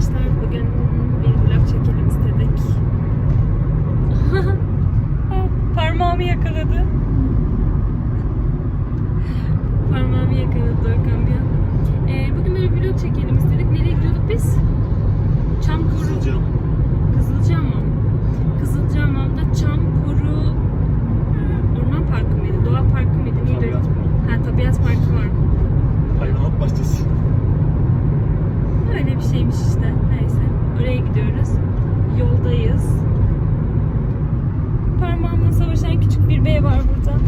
arkadaşlar. Bugün bir vlog çekelim istedik. Parmağımı yakaladı. Parmağımı yakaladı Dorkan bir an. Ee, bugün böyle bir vlog çekelim istedik. Nereye gidiyorduk biz? Bir bey var burada.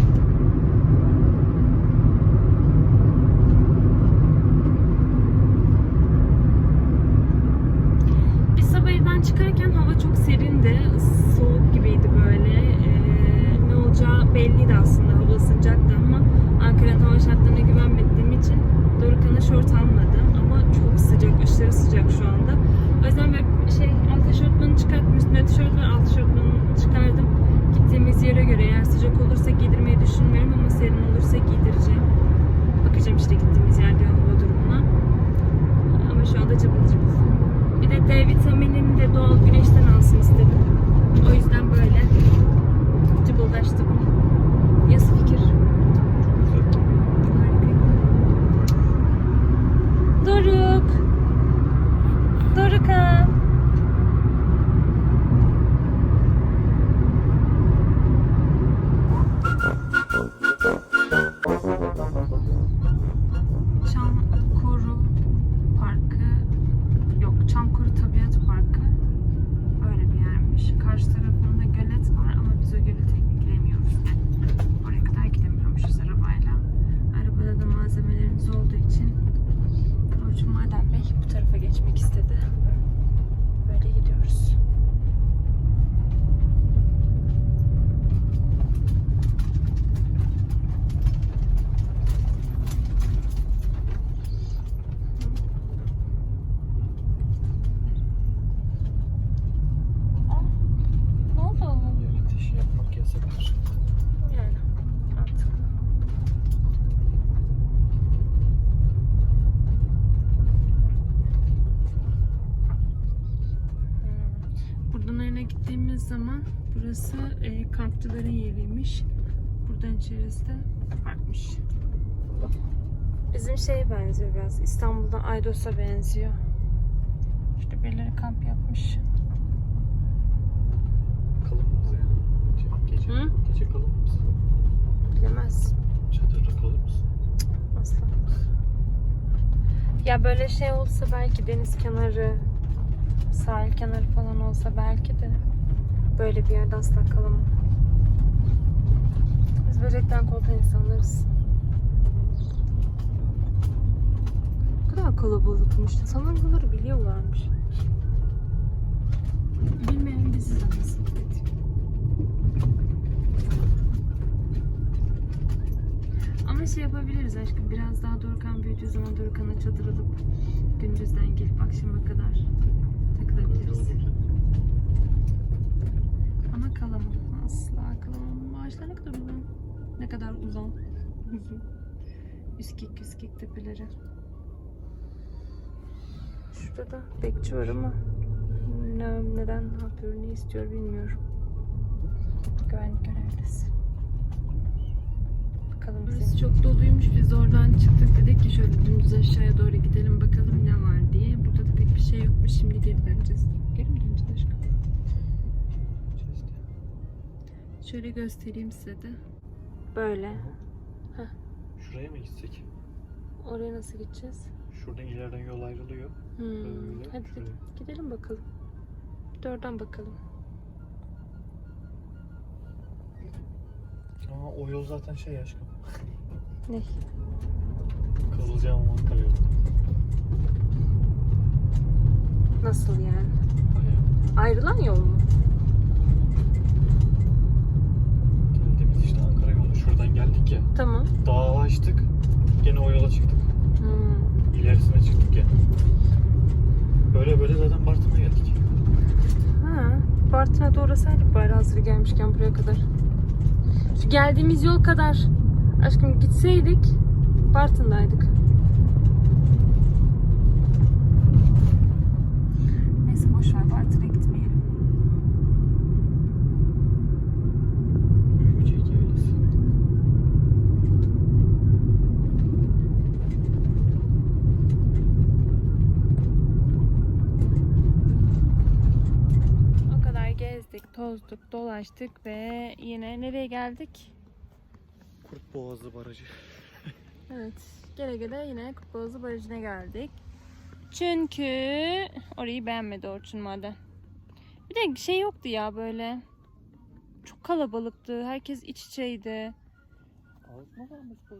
Yermiş. Karşı tarafında gölet var ama biz o gölete giremiyoruz. Oraya kadar gidemiyormuşuz arabayla. Arabada da malzemelerimiz olduğu için Orçun Maden Bey bu tarafa geçmek istedi. Böyle gidiyoruz. Ne oldu? Yer yasaktır. Yani mantıklı. Hmm. Buradan önüne gittiğimiz zaman burası e, kampçıların yeriymiş. Buradan içerisi de farkmış. Bizim şeye benziyor biraz. İstanbul'da Aydos'a benziyor. İşte birileri kamp yapmış. Kalır mıyız yani? Gece, Hı? gece kalır mıyız? Bilemez. Çadırda kalır mısın? Asla. Ya böyle şey olsa belki deniz kenarı, sahil kenarı falan olsa belki de böyle bir yerde asla kalamam. Biz böcekten korkan insanlarız. Ne kadar kalabalıkmış. Sanırım buraları biliyorlarmış. Bilmeyen biziz anasını Ama şey yapabiliriz aşkım. Biraz daha Dorukhan büyüdüğü zaman Dorukhan'a çadır alıp gündüzden gelip akşama kadar takılabiliriz. Ama kalamam. Asla kalamam. Ağaçlar ne kadar uzun. Ne kadar uzun. Üskek üskek tepeleri. Şurada da bekçi var ama ne, neden ne yapıyor, ne istiyor bilmiyorum. Güvenlik görevlisi. Bakalım Burası çok doluymuş. Biz oradan çıktık dedik ki şöyle dümdüz aşağıya doğru gidelim bakalım ne var diye. Burada da pek bir şey yokmuş. Şimdi geri döneceğiz. Geri mi döneceğiz aşkım? Şöyle göstereyim size de. Böyle. Şuraya mı gitsek? Oraya nasıl gideceğiz? Şuradan ileriden yol ayrılıyor. Hmm. Böyle, Hadi şuraya. gidelim bakalım. Bir de oradan bakalım. Ama o yol zaten şey aşkım. Ne? Kızılcahamam Ankara yolu. Nasıl yani? Ayrılan yol mu? Geldiğimiz işte Ankara yolu. Şuradan geldik ya. Tamam. Dağı açtık. Gene o yola çıktık. Hmm. İlerisine çıktık ya. Böyle böyle zaten Bartın'a geldik. Ha, Bartın'a doğrasaydık bari hazır gelmişken buraya kadar. Şu geldiğimiz yol kadar aşkım gitseydik Bartın'daydık. Neyse boşver Bartın'a tozduk, dolaştık ve yine nereye geldik? Kurt Boğazı Barajı. Evet, gele gele yine Kutboğazı Barajı'na geldik. Çünkü orayı beğenmedi Orçun Maden. Bir de şey yoktu ya böyle. Çok kalabalıktı. Herkes iç içeydi.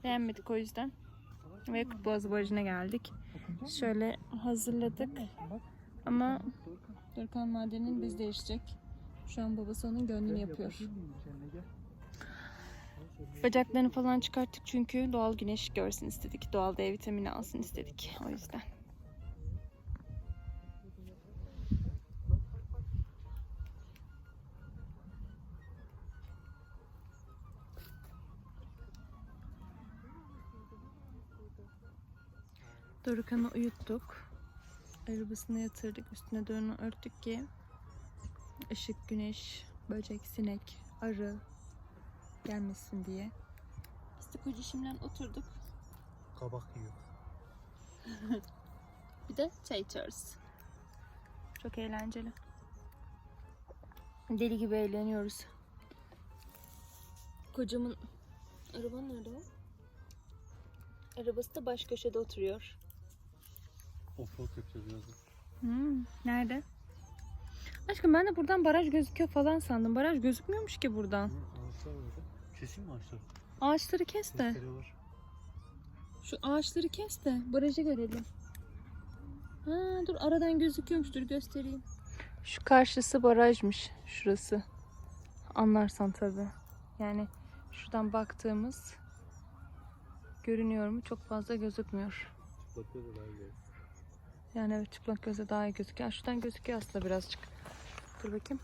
Beğenmedik o yüzden. Ve Kutboğazı Barajı'na geldik. Şöyle hazırladık. Ama Dorkan Maden'in biz değişecek. Şu an babası onun gönlünü yapıyor. Bacaklarını falan çıkarttık çünkü doğal güneş görsün istedik. Doğal D vitamini alsın istedik. O yüzden. Dorukhan'ı uyuttuk. Arabasına yatırdık. Üstüne de örttük ki ışık, güneş, böcek, sinek, arı gelmesin diye. Biz de koca şimdiden oturduk. Kabak yiyor. Bir de çay içiyoruz. Çok eğlenceli. Deli gibi eğleniyoruz. Kocamın araba nerede o? Arabası da baş köşede oturuyor. Offroad yapacağız birazdan. Hmm, nerede? Aşkım ben de buradan baraj gözüküyor falan sandım. Baraj gözükmüyormuş ki buradan. Ağaçlar var. Keseyim mi ağaçları? Ağaçları kes de. Var. Şu ağaçları kes de barajı görelim. Ha, dur aradan gözüküyormuş dur göstereyim. Şu karşısı barajmış şurası. Anlarsan tabi. Yani şuradan baktığımız görünüyor mu çok fazla gözükmüyor. Bakıyor da daha iyi. Yani evet çıplak göze daha iyi gözüküyor. Şuradan gözüküyor aslında birazcık. Dur bakayım.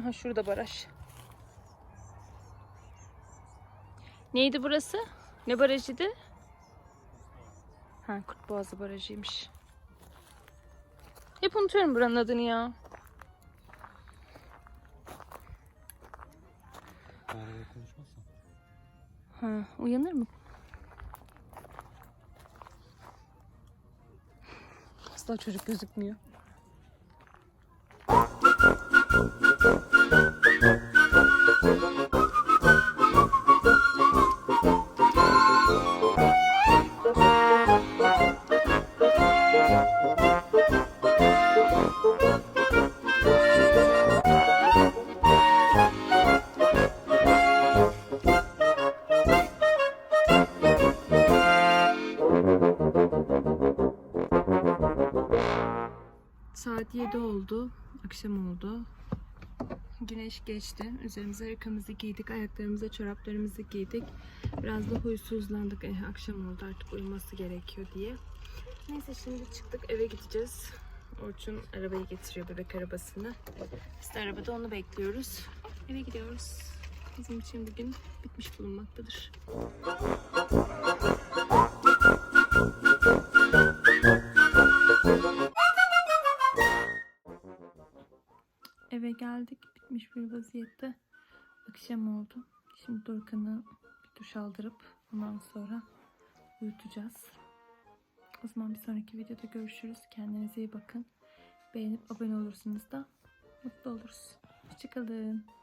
Aha şurada baraj. Neydi burası? Ne barajıydı? Ha Kurtboğazı barajıymış. Hep unutuyorum buranın adını ya. Ha, uyanır mı? Asla çocuk gözükmüyor. Saat 7 oldu. Akşam oldu. Güneş geçti. Üzerimize yakamızı giydik. Ayaklarımıza çoraplarımızı giydik. Biraz da huysuzlandık. Eh, akşam oldu artık uyuması gerekiyor diye. Neyse şimdi çıktık eve gideceğiz. Orçun arabayı getiriyor bebek arabasını. Biz de arabada onu bekliyoruz. Eve gidiyoruz. Bizim için bugün bitmiş bulunmaktadır. Geldik. Bitmiş bir vaziyette. Akşam oldu. Şimdi Dorkan'ı bir duş aldırıp ondan sonra uyutacağız. O zaman bir sonraki videoda görüşürüz. Kendinize iyi bakın. Beğenip abone olursunuz da mutlu oluruz. Hoşçakalın.